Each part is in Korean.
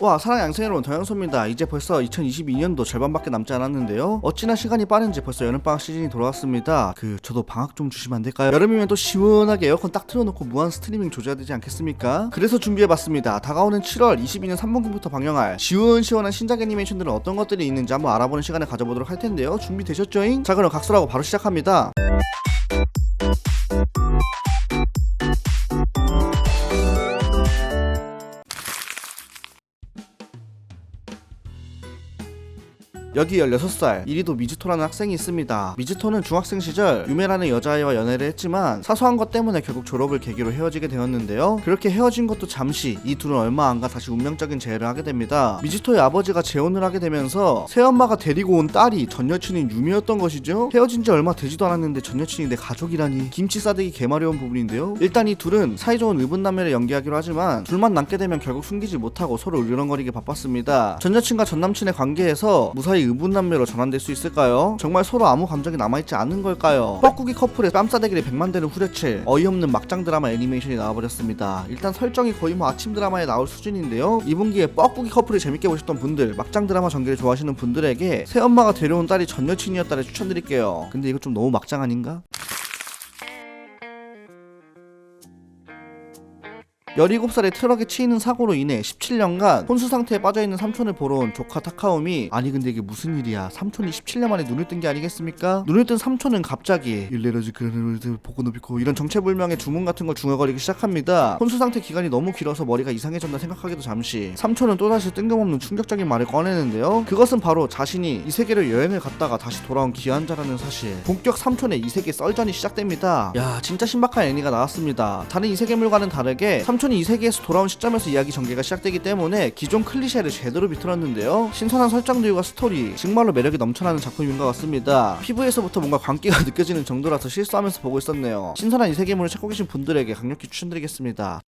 와 사랑 양생 여러분 더영소입니다 이제 벌써 2022년도 절반밖에 남지 않았는데요 어찌나 시간이 빠른지 벌써 여름방학 시즌이 돌아왔습니다 그 저도 방학 좀 주시면 안 될까요? 여름이면 또 시원하게 에어컨 딱 틀어놓고 무한 스트리밍 조져야 되지 않겠습니까? 그래서 준비해봤습니다 다가오는 7월 22년 3분기부터 방영할 시원시원한 신작 애니메이션들은 어떤 것들이 있는지 한번 알아보는 시간을 가져보도록 할 텐데요 준비되셨죠잉? 자 그럼 각설하고 바로 시작합니다 여기 16살 이리도 미즈토라는 학생이 있습니다. 미즈토는 중학생 시절 유메라는 여자아이와 연애를 했지만 사소한 것 때문에 결국 졸업을 계기로 헤어지게 되었는데요. 그렇게 헤어진 것도 잠시 이 둘은 얼마 안 가 다시 운명적인 재회를 하게 됩니다. 미즈토의 아버지가 재혼을 하게 되면서 새엄마가 데리고 온 딸이 전 여친인 유미였던 것이죠. 헤어진 지 얼마 되지도 않았는데 전 여친이 내 가족이라니 김치 싸대기 개마려운 부분인데요. 일단 이 둘은 사이좋은 의분남매를 연기하기로 하지만 둘만 남게 되면 결국 숨기지 못하고 서로 으르렁거리게 바빴습니다. 전 여친과 전 남친의 관계에서 무사히 의분남매로 전환될 수 있을까요? 정말 서로 아무 감정이 남아있지 않은 걸까요? 뻐꾸기 커플의 뺨싸대기를 백만 대는 후려칠 어이없는 막장 드라마 애니메이션이 나와버렸습니다. 일단 설정이 거의 뭐 아침 드라마에 나올 수준인데요. 2분기에 뻐꾸기 커플을 재밌게 보셨던 분들, 막장 드라마 전개를 좋아하시는 분들에게 새엄마가 데려온 딸이 전 여친이었다를 추천드릴게요. 근데 이거 좀 너무 막장 아닌가? 17살의 트럭에 치이는 사고로 인해 17년간 혼수 상태에 빠져있는 삼촌을 보러 온 조카 타카움이 아니 근데 이게 무슨 일이야? 삼촌이 17년 만에 눈을 뜬 게 아니겠습니까? 눈을 뜬 삼촌은 갑자기 일레러지 그르르 보고 높이고 이런 정체불명의 주문 같은 걸 중얼거리기 시작합니다. 혼수 상태 기간이 너무 길어서 머리가 이상해졌나 생각하기도 잠시. 삼촌은 또다시 뜬금없는 충격적인 말을 꺼내는데요. 그것은 바로 자신이 이 세계를 여행을 갔다가 다시 돌아온 기한자라는 사실. 본격 삼촌의 이 세계 썰전이 시작됩니다. 야 진짜 신박한 애니가 나왔습니다. 다른 이 세계물과는 다르게 삼촌 이이 세계에서 돌아온 시점에서 이야기 전개가 시작되기 때문에 기존 클리셰를 제대로 비틀었는데요. 신선한 설정들과 스토리, 정말로 매력이 넘쳐나는 작품인 것 같습니다. 피부에서부터 뭔가 광기가 느껴지는 정도라서 실수하면서 보고 있었네요. 신선한 이 세계물을 찾고 계신 분들에게 강력히 추천드리겠습니다.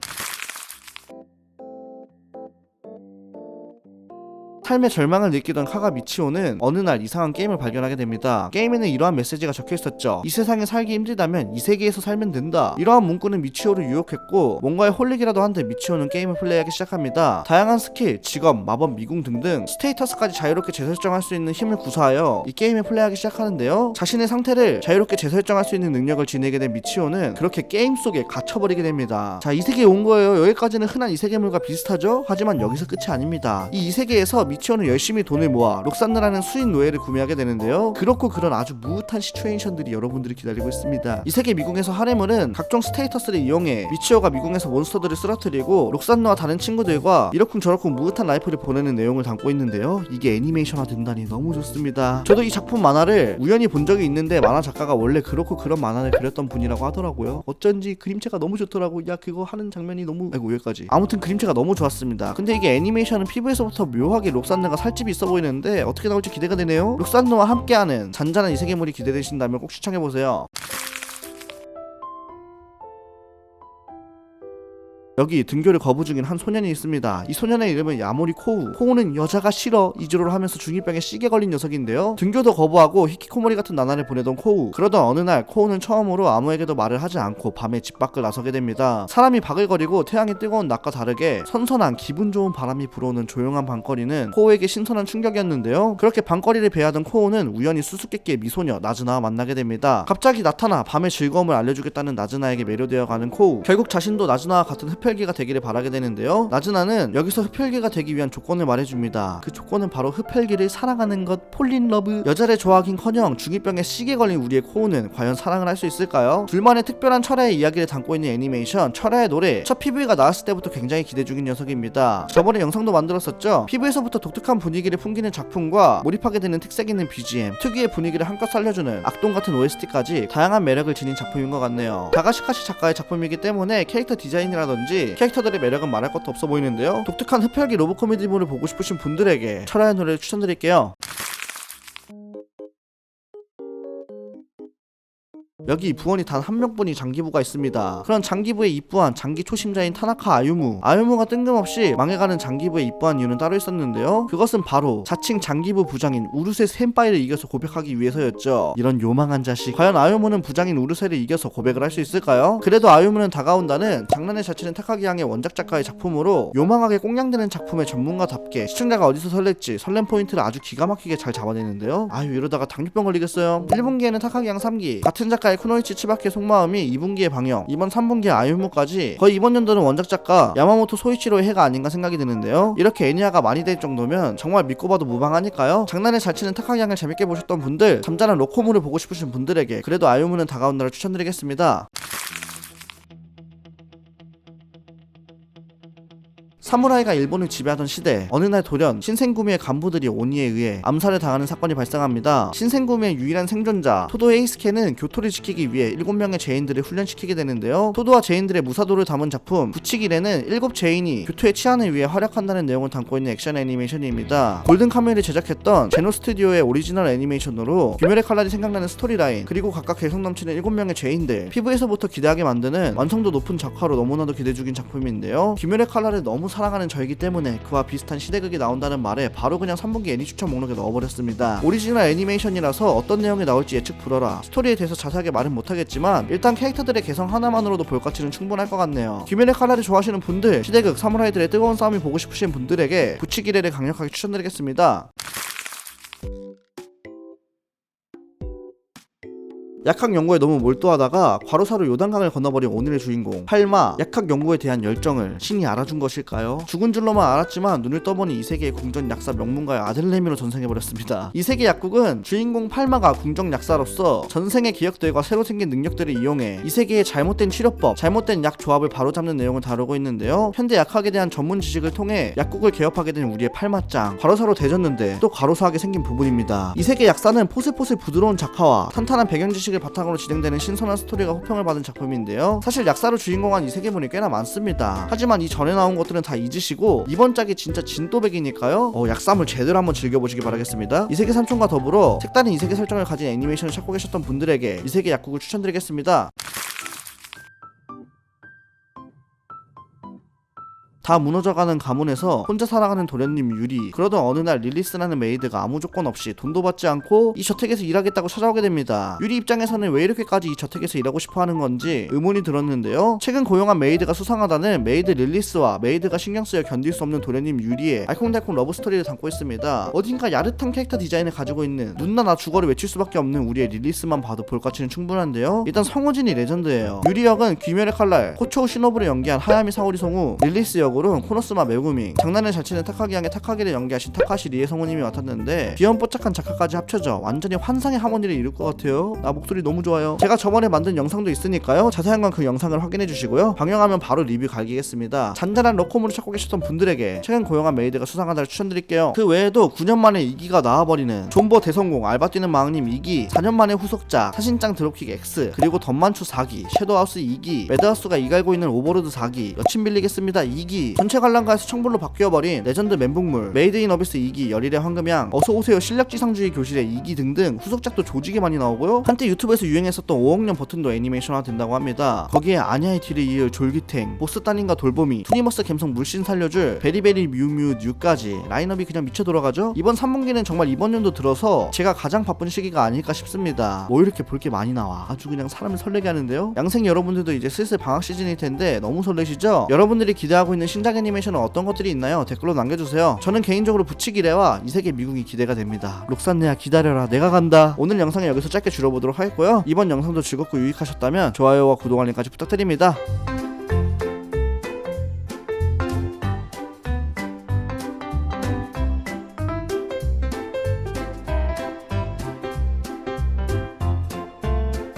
삶의 절망을 느끼던 카가 미치오는 어느 날 이상한 게임을 발견하게 됩니다. 게임에는 이러한 메시지가 적혀 있었죠. 이 세상에 살기 힘들다면 이 세계에서 살면 된다. 이러한 문구는 미치오를 유혹했고 뭔가에 홀리기라도 한 듯 미치오는 게임을 플레이하기 시작합니다. 다양한 스킬, 직업, 마법, 미궁 등등 스테이터스까지 자유롭게 재설정할 수 있는 힘을 구사하여 이 게임을 플레이하기 시작하는데요. 자신의 상태를 자유롭게 재설정할 수 있는 능력을 지니게 된 미치오는 그렇게 게임 속에 갇혀버리게 됩니다. 자, 이 세계에 온 거예요. 여기까지는 흔한 이 세계물과 비슷하죠? 하지만 여기서 끝이 아닙니다. 이 이 세계에서 미 치오는 열심히 돈을 모아 록산느라는 수인 노예를 구매하게 되는데요. 그렇고 그런 아주 무흐한 시츄에이션들이 여러분들이 기다리고 있습니다. 이 세계 미궁에서 하레물은 각종 스테이터스를 이용해 미치오가 미궁에서 몬스터들을 쓰러뜨리고 록산느와 다른 친구들과 이러쿵 저러쿵 무흐한 라이프를 보내는 내용을 담고 있는데요. 이게 애니메이션화 된다니 너무 좋습니다. 저도 이 작품 만화를 우연히 본 적이 있는데 만화 작가가 원래 그렇고 그런 만화를 그렸던 분이라고 하더라고요. 어쩐지 그림체가 너무 좋더라고. 야 그거 하는 장면이 너무 아이고 여기까지. 아무튼 그림체가 너무 좋았습니다. 근데 이게 애니메이션은 피부에서부터 묘하게 록 산느가 살집이 있어 보이는데 어떻게 나올지 기대가 되네요. 록산느와 함께하는 잔잔한 이 세계물이 기대되신다면 꼭 시청해 보세요. 여기 등교를 거부 중인 한 소년이 있습니다. 이 소년의 이름은 야모리 코우. 코우는 여자가 싫어 이지로를 하면서 중2병에 시계 걸린 녀석인데요. 등교도 거부하고 히키코모리 같은 나날을 보내던 코우. 그러던 어느 날 코우는 처음으로 아무에게도 말을 하지 않고 밤에 집 밖을 나서게 됩니다. 사람이 바글거리고 태양이 뜨거운 낮과 다르게 선선한 기분 좋은 바람이 불어오는 조용한 밤거리는 코우에게 신선한 충격이었는데요. 그렇게 밤거리를 배하던 코우는 우연히 수수께끼의 미소녀 나즈나와 만나게 됩니다. 갑자기 나타나 밤의 즐거움을 알려주겠다는 나즈나에게 매료되어 가는 코우. 결국 자신도 나즈나와 같은 흡혈 귀가 되기를 바라게 되는데요. 나즈나는 여기서 흡혈귀가 되기 위한 조건을 말해줍니다. 그 조건은 바로 흡혈귀를 사랑하는 것, 폴린 러브. 여자를 좋아하긴커녕 중2병에 시계 걸린 우리의 코우는 과연 사랑을 할 수 있을까요? 둘만의 특별한 철야의 이야기를 담고 있는 애니메이션 철야의 노래. 첫 PV가 나왔을 때부터 굉장히 기대 중인 녀석입니다. 저번에 영상도 만들었었죠. PV에서부터 독특한 분위기를 풍기는 작품과 몰입하게 되는 특색 있는 BGM, 특유의 분위기를 한껏 살려주는 악동 같은 OST까지 다양한 매력을 지닌 작품인 것 같네요. 다가시카시 작가의 작품이기 때문에 캐릭터 디자인이라든지 캐릭터들의 매력은 말할 것도 없어 보이는데요. 독특한 흡혈귀 로브 코미디물을 보고 싶으신 분들에게 철야의 노래를 추천드릴게요. 여기 부원이 단 한 명뿐인 장기부가 있습니다. 그런 장기부에 입부한 장기 초심자인 타나카 아유무. 아유무가 뜬금없이 망해가는 장기부에 입부한 이유는 따로 있었는데요. 그것은 바로 자칭 장기부 부장인 우르세 센파이를 이겨서 고백하기 위해서였죠. 이런 요망한 자식. 과연 아유무는 부장인 우르세를 이겨서 고백을 할 수 있을까요? 그래도 아유무는 다가온다는 장난의 자체는 타카기 양의 원작 작가의 작품으로 요망하게 꽁냥대는 작품의 전문가답게 시청자가 어디서 설렐지 설렘 포인트를 아주 기가 막히게 잘 잡아내는데요. 아유 이러다가 당뇨병 걸리겠어요. 1분기에는 타카기 양 3기 같은 작가 의 쿠노이치 치바케 속마음이 2분기에 방영 이번 3분기에 아유무까지 거의 이번 연도는 원작 작가 야마모토 소이치로의 해가 아닌가 생각이 드는데요. 이렇게 애니아가 많이 될 정도면 정말 믿고 봐도 무방하니까요. 장난에 잘 치는 타카기 양을 재밌게 보셨던 분들 잠자는 로코무를 보고 싶으신 분들에게 그래도 아유무는 다가온다를 추천드리겠습니다. 사무라이가 일본을 지배하던 시대 어느 날 돌연 신생구미의 간부들이 오니에 의해 암살을 당하는 사건이 발생합니다. 신생구미의 유일한 생존자 토도 에이스케는 교토를 지키기 위해 7명의 죄인들을 훈련시키게 되는데요. 토도와 죄인들의 무사도를 담은 작품 부치길에는 7 죄인이 교토의 치안을 위해 활약한다는 내용을 담고 있는 액션 애니메이션입니다. 골든 카멜이 제작했던 제노 스튜디오의 오리지널 애니메이션으로 귀멸의 칼날이 생각나는 스토리라인 그리고 각각 개성 넘치는 7명의 죄인들 피부에서부터 기대하게 만드는 완성도 높은 작화로 너무나도 기대 중인 작품인데요. 귀멸의 칼날을 너무 사 랑하는 저이기 때문에 그와 비슷한 시대극이 나온다는 말에 바로 그냥 3분기 애니 추천 목록에 넣어버렸습니다. 오리지널 애니메이션이라서 어떤 내용이 나올지 예측 불허라. 스토리에 대해서 자세하게 말은 못하겠지만 일단 캐릭터들의 개성 하나만으로도 볼 가치는 충분할 것 같네요. 귀멸의 칼날을 좋아하시는 분들, 시대극 사무라이들의 뜨거운 싸움이 보고 싶으신 분들에게 부치기레를 강력하게 추천드리겠습니다. 약학 연구에 너무 몰두하다가 과로사로 요단강을 건너버린 오늘의 주인공 팔마. 약학 연구에 대한 열정을 신이 알아준 것일까요? 죽은 줄로만 알았지만 눈을 떠보니 이 세계의 궁전 약사 명문가의 아들내미로 전생해버렸습니다. 이 세계 약국은 주인공 팔마가 궁정 약사로서 전생의 기억들과 새로 생긴 능력들을 이용해 이 세계의 잘못된 치료법 잘못된 약 조합을 바로잡는 내용을 다루고 있는데요. 현대 약학에 대한 전문 지식을 통해 약국을 개업하게 된 우리의 팔마짱 과로사로 되졌는데 또 과로사하게 생긴 부분입니다. 이 세계 약사는 포슬포슬 부드러운 작화와 탄탄한 배경 지식 을 바탕으로 진행되는 신선한 스토리가 호평을 받은 작품인데요. 사실 약사로 주인공한 이 세계물이 꽤나 많습니다. 하지만 이 전에 나온 것들은 다 잊으시고 이번 짝이 진짜 진또백이니까요. 어, 약사물 제대로 한번 즐겨보시기 바라겠습니다. 이 세계 삼촌과 더불어 색다른 이 세계 설정을 가진 애니메이션을 찾고 계셨던 분들에게 이 세계 약국을 추천드리겠습니다. 다 무너져가는 가문에서 혼자 살아가는 도련님 유리 그러던 어느 날 릴리스라는 메이드가 아무 조건 없이 돈도 받지 않고 이 저택에서 일하겠다고 찾아오게 됩니다. 유리 입장에서는 왜 이렇게까지 이 저택에서 일하고 싶어 하는 건지 의문이 들었는데요. 최근 고용한 메이드가 수상하다는 메이드 릴리스와 메이드가 신경 쓰여 견딜 수 없는 도련님 유리의 알콩달콩 러브스토리를 담고 있습니다. 어딘가 야릇한 캐릭터 디자인을 가지고 있는 눈나 나 주거를 외칠 수밖에 없는 우리의 릴리스만 봐도 볼 가치는 충분한데요. 일단 성우진이 레전드예요. 유리 역은 귀멸의 칼날 코초 시노부를 연기한 하야미 사오리 성우 릴리스 역 으로는 코노스마 메구밍 장난을 잘 치는 타카기 양의 타카기를 연기하신 타카시 리에 성우님이 맡았는데 귀염뽀짝한 작화까지 합쳐져 완전히 환상의 하모니를 이룰 것 같아요. 나 목소리 너무 좋아요. 제가 저번에 만든 영상도 있으니까요. 자세한 건 그 영상을 확인해 주시고요. 방영하면 바로 리뷰 갈기겠습니다. 잔잔한 러코무를 찾고 계셨던 분들에게 최근 고용한 메이드가 수상하다를 추천드릴게요. 그 외에도 9년 만에 2기가 나와버리는 존버 대성공 알바 뛰는 마왕님 2기 4년 만에 후속작 사신짱 드롭킥 X 그리고 덤만추 4기 섀도하우스 2기 매드하우스가 이갈고 있는 오버로드 4기 여친 빌리겠습니다. 2기 전체 관람가에서 청불로 바뀌어버린 레전드 멘붕물 메이드 인 어비스 2기 열일의 황금양 어서오세요 실력지상주의 교실의 2기 등등 후속작도 조직에 많이 나오고요. 한때 유튜브에서 유행했었던 5억년 버튼도 애니메이션화 된다고 합니다. 거기에 아냐의 뒤를 이을 졸기탱 보스 따님과 돌봄이 투니머스 감성 물씬 살려줄 베리베리 뮤뮤 뉴까지. 라인업이 그냥 미쳐 돌아가죠? 이번 3분기는 정말 이번 연도 들어서 제가 가장 바쁜 시기가 아닐까 싶습니다. 뭐 이렇게 볼 게 많이 나와? 아주 그냥 사람을 설레게 하는데요? 양생 여러분들도 이제 슬슬 방학 시즌일 텐데 너무 설레시죠? 여러분들이 기대하고 있는 신작 애니메이션은 어떤 것들이 있나요? 댓글로 남겨주세요. 저는 개인적으로 부치기레와 이세계 미국이 기대가 됩니다. 록산네야 기다려라. 내가 간다. 오늘 영상은 여기서 짧게 줄여보도록 하겠고요. 이번 영상도 즐겁고 유익하셨다면 좋아요와 구독 알림까지 부탁드립니다